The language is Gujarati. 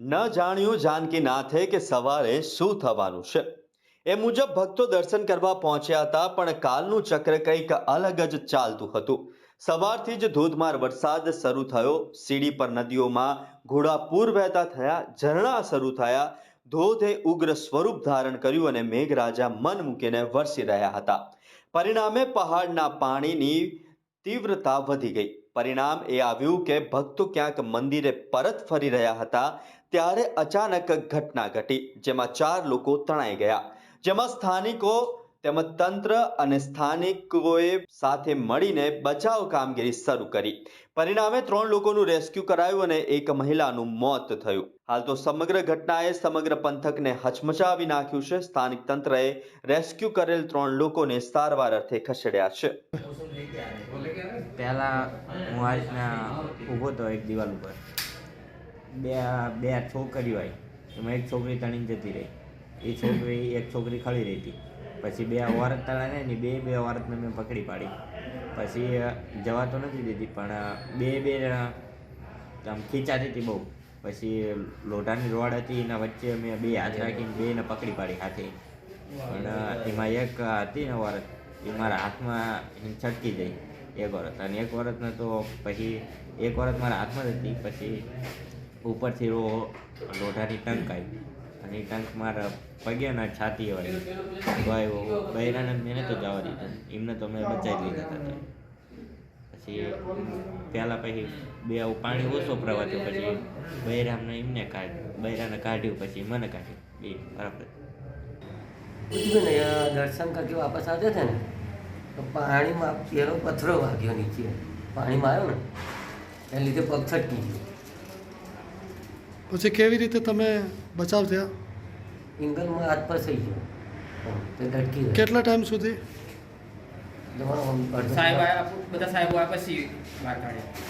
ન જાણ્યું જાનકી નાથે કે સવારે શું થવાનું છે. એ મુજબ ભક્તો દર્શન કરવા પહોંચ્યા હતા, પણ કાલનું ચક્ર કંઈક અલગ જ ચાલતું હતું. સવારથી જ ધોધમાર વરસાદ શરૂ થયો. સીડી પર નદીઓમાં ઘોડાપૂર વહેતા થયા, ઝરણા શરૂ થયા. ધોધે ઉગ્ર સ્વરૂપ ધારણ કર્યું અને મેઘરાજા મન મૂકીને વરસી રહ્યા હતા. પરિણામે પહાડના પાણીની તીવ્રતા વધી ગઈ. પરિણામ એ આવ્યું કે ભક્તો ક્યાંક મંદિરે પરત ફરી રહ્યા હતા, ત્યારે અચાનક ઘટના ઘટી, જેમાં ચાર લોકો તણાઈ ગયા. જેમાં સ્થાનિકો તેમજ તંત્ર અને સ્થાનિકોએ સાથે મળીને બચાવ કામગીરી શરૂ કરી. પરિણામે ત્રણ લોકોનું રેસ્ક્યુ કરાયું અને એક મહિલાનું મોત થયું. હાલ તો સમગ્ર ઘટનાએ સમગ્ર પંથકને હચમચાવી નાખ્યું છે. સ્થાનિક તંત્રએ રેસ્ક્યુ કરેલ ત્રણ લોકોને સારવાર અર્થે ખસેડ્યા છે. પહેલાં હું આ ઊભો હતો એક દિવાલ ઉપર. બે બે છોકરીઓ આવી એમાં એક છોકરી તણીને જતી રહી. એ છોકરી, એક છોકરી ખડી રહી હતી. પછી બે ઓરત તળા ને બે બે ઓરતને મેં પકડી પાડી. પછી જવા તો નથી દીધી, પણ બે બે આમ ખીચાતી હતી બહુ. પછી લોઢાની રોડ હતી, એના વચ્ચે મેં બે હાથ રાખીને બેને પકડી પાડી હાથે. પણ એમાં એક હતી ને ઓરત. એ મારા હાથમાં છટકી ગઈ. એક વરત અને એક વરતને તો પછી, એક વરત મારા હાથમાં જ હતી. પછી ઉપરથી રો, લોઢાની ટંક આવી. અને એ ટંક મારા પગ્યાના છાતી વાળી. ભાઈ બૈરાને મેં તો જવા દીધું. એમને તો મેં બચાવી લીધા હતા પછી પહેલાં પછી બે આવું પાણી ઓછું પ્રવાતું પછી બૈરામને એમને કાઢ્યું. બૈરાને કાઢ્યું, પછી મને કાઢ્યું. એ બરાબર. દર્શન કરતી વાપસ આવતા હતા ને? તો પાણીમાં પેલો પથરો વાગ્યો નીચે. પાણીમાં આવ્યો ને એ લીધે પગ છટકી ગયો પછી કેવી રીતે તમે બચાવ થયા? ઇંગલમાં હાથ પર થઈ ગયો. તે લટકી કેટલા ટાઈમ સુધી? સાહેબ બધા સાહેબો આ પછી વાર કાઢ્યા